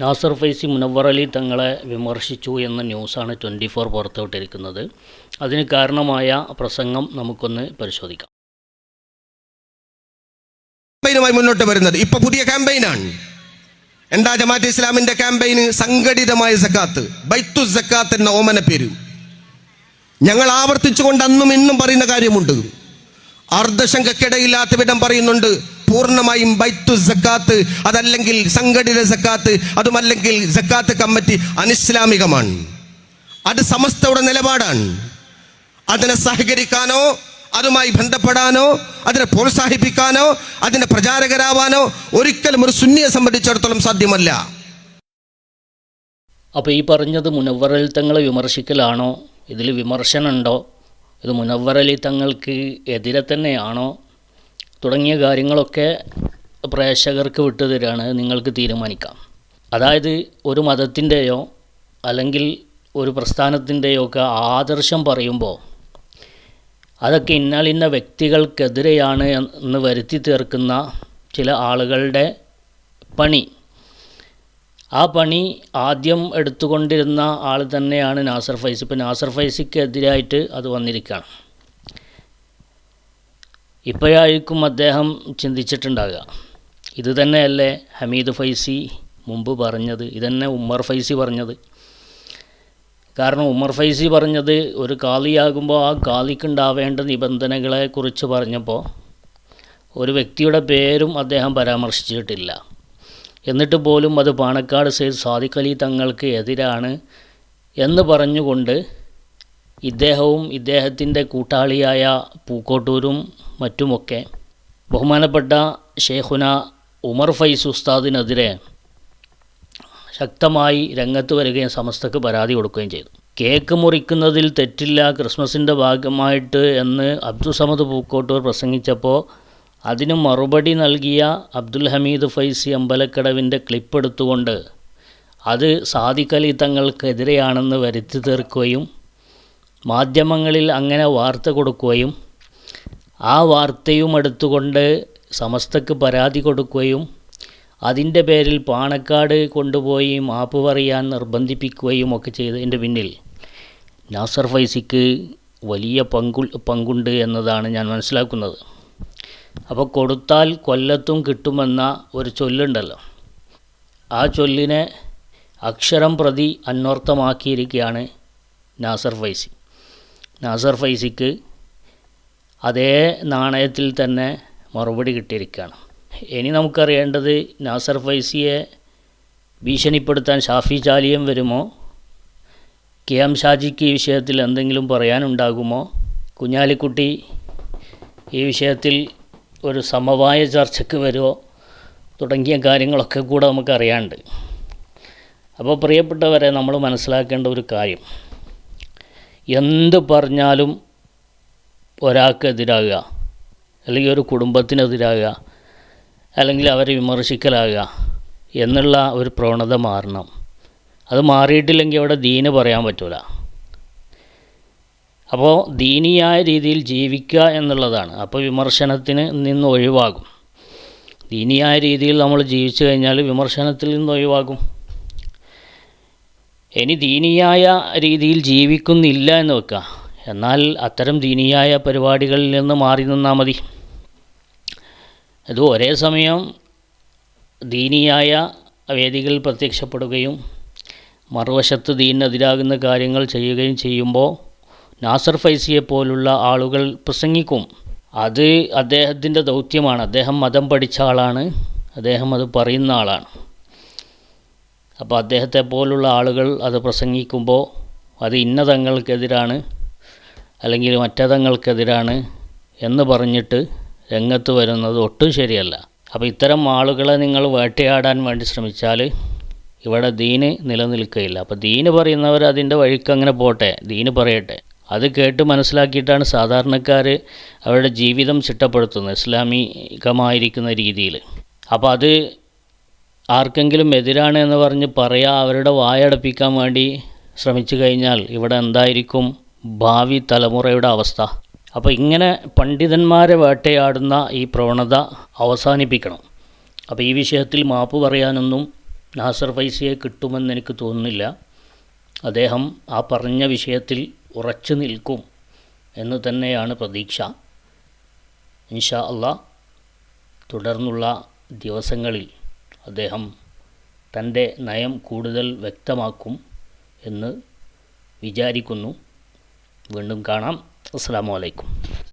നാസർ ഫൈസി മുനവർ അലി തങ്ങളെ വിമർശിച്ചു എന്ന ന്യൂസാണ് ട്വന്റി ഫോർ പുറത്തുവിട്ടിരിക്കുന്നത്. അതിന് കാരണമായ പ്രസംഗം നമുക്കൊന്ന് പരിശോധിക്കാം. ക്യാമ്പയിനുമായി മുന്നോട്ട് വരുന്നത് ഇപ്പൊ പുതിയ ക്യാമ്പയിനാണ്. എന്താ ജമാഅത്ത് ഇസ്ലാമിന്റെ ക്യാമ്പയിന് സംഘടിതമായ സക്കാത്ത് ബൈത്തു സക്കാത്ത് എന്ന ഓമന പേര്. ഞങ്ങൾ ആവർത്തിച്ചുകൊണ്ട് അന്നും ഇന്നും പറയുന്ന കാര്യമുണ്ട്. അർദ്ധശങ്കക്കിടയില്ലാത്ത വിധം പറയുന്നുണ്ട്. പൂർണമായും ബൈത്തു സക്കാത്ത് അതല്ലെങ്കിൽ സംഘടിത സക്കാത്ത് അതുമല്ലെങ്കിൽ സക്കാത്ത് കമ്മിറ്റി അനിസ്ലാമികമാണ്. അത് സമസ്തയുടെ നിലപാടാണ്. അതിനെ സഹകരിക്കാനോ അതുമായി ബന്ധപ്പെടാനോ അതിനെ പ്രോത്സാഹിപ്പിക്കാനോ അതിന്റെ പ്രചാരകരാവാനോ ഒരിക്കലും ഒരു സുന്നിയെ സംബന്ധിച്ചിടത്തോളം സാധ്യമല്ല. അപ്പോൾ ഈ പറഞ്ഞത് മുനവ്വറലി തങ്ങളെ വിമർശിക്കലാണോ? ഇതിൽ വിമർശനമുണ്ടോ? ഇത് മുനവ്വറലി തങ്ങൾക്ക് എതിരെ തന്നെയാണോ? തുടങ്ങിയ കാര്യങ്ങളൊക്കെ പ്രേക്ഷകർക്ക് വിട്ടുതരാണ് നിങ്ങൾക്ക് തീരുമാനിക്കാം. അതായത് ഒരു മതത്തിന്റെയോ അല്ലെങ്കിൽ ഒരു പ്രസ്ഥാനത്തിന്റെയോ ഒക്കെ ആദർശം പറയുമ്പോൾ അതൊക്കെ ഇന്നാലിന്ന വ്യക്തികൾക്കെതിരെയാണ് എന്ന് വരുത്തി തീർക്കുന്ന ചില ആളുകളുടെ പണി. ആ പണി ആദ്യം എടുത്തുകൊണ്ടിരുന്ന ആൾ തന്നെയാണ് നാസർ ഫൈസി. ഇപ്പോൾ നാസർ ഫൈസിക്കെതിരായിട്ട് അത് വന്നിരിക്കുകയാണ്. ഇപ്പോഴായിരിക്കും അദ്ദേഹം ചിന്തിച്ചിട്ടുണ്ടാകുക ഇത് തന്നെയല്ലേ ഹമീദ് ഫൈസി മുമ്പ് പറഞ്ഞത്. ഇതന്നെ ഉമ്മർ ഫൈസി പറഞ്ഞത്. കാരണം ഉമ്മർ ഫൈസി പറഞ്ഞത് ഒരു കാളിയാകുമ്പോൾ ആ കാളിക്കുണ്ടാവേണ്ട നിബന്ധനകളെ കുറിച്ച് പറഞ്ഞപ്പോൾ ഒരു വ്യക്തിയുടെ പേരും അദ്ദേഹം പരാമർശിച്ചിട്ടില്ല. എന്നിട്ട് പോലും അത് പാണക്കാട് സെയ്ദ് സാദിഖലി തങ്ങൾക്ക് എതിരാണ് എന്ന് പറഞ്ഞുകൊണ്ട് ഇദ്ദേഹവും ഇദ്ദേഹത്തിന്റെ കൂട്ടാളിയായ പൂക്കോട്ടൂരും മറ്റുമൊക്കെ ബഹുമാനപ്പെട്ട ഷേഖുന ഉമർ ഫൈസ് ഉസ്താദിനെതിരെ ശക്തമായി രംഗത്ത് വരികയും സമസ്തക്ക് പരാതി കൊടുക്കുകയും ചെയ്തു. കേക്ക് മുറിക്കുന്നതിൽ തെറ്റില്ല ക്രിസ്മസിന്റെ ഭാഗമായിട്ട് എന്ന് അബ്ദുൾ സമദ് പൂക്കോട്ടൂർ പ്രസംഗിച്ചപ്പോൾ അതിന് മറുപടി നൽകിയ അബ്ദുൽ ഹമീദ് ഫൈസ് അമ്പലക്കടവിന്റെ ക്ലിപ്പ് എടുത്തുകൊണ്ട് അത് സാദിഖലി തങ്ങൾക്കെതിരെയാണെന്ന് വരുത്തി തീർക്കുകയും മാധ്യമങ്ങളിൽ അങ്ങനെ വാർത്ത കൊടുക്കുകയും ആ വാർത്തയും എടുത്തുകൊണ്ട് സമസ്തക്ക് പരാതി കൊടുക്കുകയും അതിന്റെ പേരിൽ പാണക്കാട് കൊണ്ടുപോയി മാപ്പ് പറയാൻ നിർബന്ധിപ്പിക്കുകയും ഒക്കെ ചെയ്തതിന്റെ പിന്നിൽ നാസർ ഫൈസിക്ക് വലിയ പങ്കു പങ്കുണ്ട് എന്നതാണ് ഞാൻ മനസ്സിലാക്കുന്നത്. അപ്പോൾ കൊടുത്താൽ കൊല്ലത്തും കിട്ടുമെന്ന ഒരു ചൊല്ലുണ്ടല്ലോ. ആ ചൊല്ലിനെ അക്ഷരം പ്രതി അന്വർത്ഥമാക്കിയിരിക്കുകയാണ് നാസർ ഫൈസി. നാസർ ഫൈസിക്ക് അതേ നാണയത്തിൽ തന്നെ മറുപടി കിട്ടിയിരിക്കുകയാണ്. ഇനി നമുക്കറിയേണ്ടത് നാസർ ഫൈസിയെ ഭീഷണിപ്പെടുത്താൻ ഷാഫി ചാലിയം വരുമോ? കെ എം ഷാജിക്ക് ഈ വിഷയത്തിൽ എന്തെങ്കിലും പറയാനുണ്ടാകുമോ? കുഞ്ഞാലിക്കുട്ടി ഈ വിഷയത്തിൽ ഒരു സമവായ ചർച്ചയ്ക്ക് വരുമോ? തുടങ്ങിയ കാര്യങ്ങളൊക്കെ കൂടെ നമുക്കറിയാണ്ട് അപ്പോൾ പ്രിയപ്പെട്ടവരെ നമ്മൾ മനസ്സിലാക്കേണ്ട ഒരു കാര്യം. എന്ത് പറഞ്ഞാലും ഒരാൾക്കെതിരാകുക. അല്ലെങ്കിൽ ഒരു കുടുംബത്തിനെതിരാകുക. അല്ലെങ്കിൽ അവരെ വിമർശിക്കലാകുക. എന്നുള്ള ഒരു പ്രവണത മാറണം. അത് മാറിയിട്ടില്ലെങ്കിൽ അവിടെ ദീന് പറയാൻ പറ്റൂല. അപ്പോൾ ദീനിയായ രീതിയിൽ ജീവിക്കുക എന്നുള്ളതാണ്. അപ്പോൾ വിമർശനത്തിന് നിന്ന് ഒഴിവാകും. ദീനിയായ രീതിയിൽ നമ്മൾ ജീവിച്ചു കഴിഞ്ഞാൽ വിമർശനത്തിൽ നിന്ന് ഒഴിവാകും. ഇനി ദീനീയായ രീതിയിൽ ജീവിക്കുന്നില്ല എന്ന് വെക്കുക. എന്നാൽ അത്തരം ദീനീയായ പരിപാടികളിൽ നിന്ന് മാറി നിന്നാൽ മതി. ഇത് ഒരേ സമയം ദീനീയായ വേദികളിൽ പ്രത്യക്ഷപ്പെടുകയും മറുവശത്ത് ദീനിനെതിരാകുന്ന കാര്യങ്ങൾ ചെയ്യുകയും ചെയ്യുമ്പോൾ നാസർ ഫൈസിയെ പോലുള്ള ആളുകൾ പ്രസംഗിക്കും. അത് അദ്ദേഹത്തിന്റെ ദൗത്യമാണ്. അദ്ദേഹം മതം പഠിച്ച ആളാണ്. അദ്ദേഹം അത് പറയുന്ന ആളാണ്. അപ്പോൾ അദ്ദേഹത്തെ പോലുള്ള ആളുകൾ അത് പ്രസംഗിക്കുമ്പോൾ അത് ഇന്നതങ്ങൾക്കെതിരാണ് അല്ലെങ്കിൽ മറ്റതങ്ങൾക്കെതിരാണ് എന്ന് പറഞ്ഞിട്ട് രംഗത്ത് വരുന്നത് ഒട്ടും ശരിയല്ല. അപ്പോൾ ഇത്തരം ആളുകളെ നിങ്ങൾ വേട്ടയാടാൻ വേണ്ടി ശ്രമിച്ചാൽ ഇവിടെ ദീന് നിലനിൽക്കുകയില്ല അപ്പോൾ ദീന് പറയുന്നവർ അതിന്റെ വഴിക്ക് അങ്ങനെ പോട്ടെ ദീന് പറയട്ടെ. അത് കേട്ട് മനസ്സിലാക്കിയിട്ടാണ് സാധാരണക്കാർ അവരുടെ ജീവിതം ചിട്ടപ്പെടുത്തുന്നത് ഇസ്ലാമികമായിരിക്കുന്ന രീതിയിൽ. അപ്പോൾ അത് ആർക്കെങ്കിലും എതിരാണ് എന്ന് പറഞ്ഞ് പറയാ അവരുടെ വായടപ്പിക്കാൻ വേണ്ടി ശ്രമിച്ചു കഴിഞ്ഞാൽ ഇവിടെ എന്തായിരിക്കും ഭാവി തലമുറയുടെ അവസ്ഥ. അപ്പോൾ ഇങ്ങനെ പണ്ഡിതന്മാരെ വേട്ടയാടുന്ന ഈ പ്രവണത അവസാനിപ്പിക്കണം. അപ്പോൾ ഈ വിഷയത്തിൽ മാപ്പ് പറയാനൊന്നും നാസർ ഫൈസിയെ കിട്ടുമെന്ന് എനിക്ക് തോന്നുന്നില്ല. അദ്ദേഹം ആ പറഞ്ഞ വിഷയത്തിൽ ഉറച്ചു നിൽക്കും എന്ന് തന്നെയാണ് പ്രതീക്ഷ. ഇൻഷാ അള്ളാ തുടർന്നുള്ള ദിവസങ്ങളിൽ അദ്ദേഹം തന്റെ നയം കൂടുതൽ വ്യക്തമാക്കും എന്ന് വിചാരിക്കുന്നു. വീണ്ടും കാണാം. അസ്സാം വലൈക്കും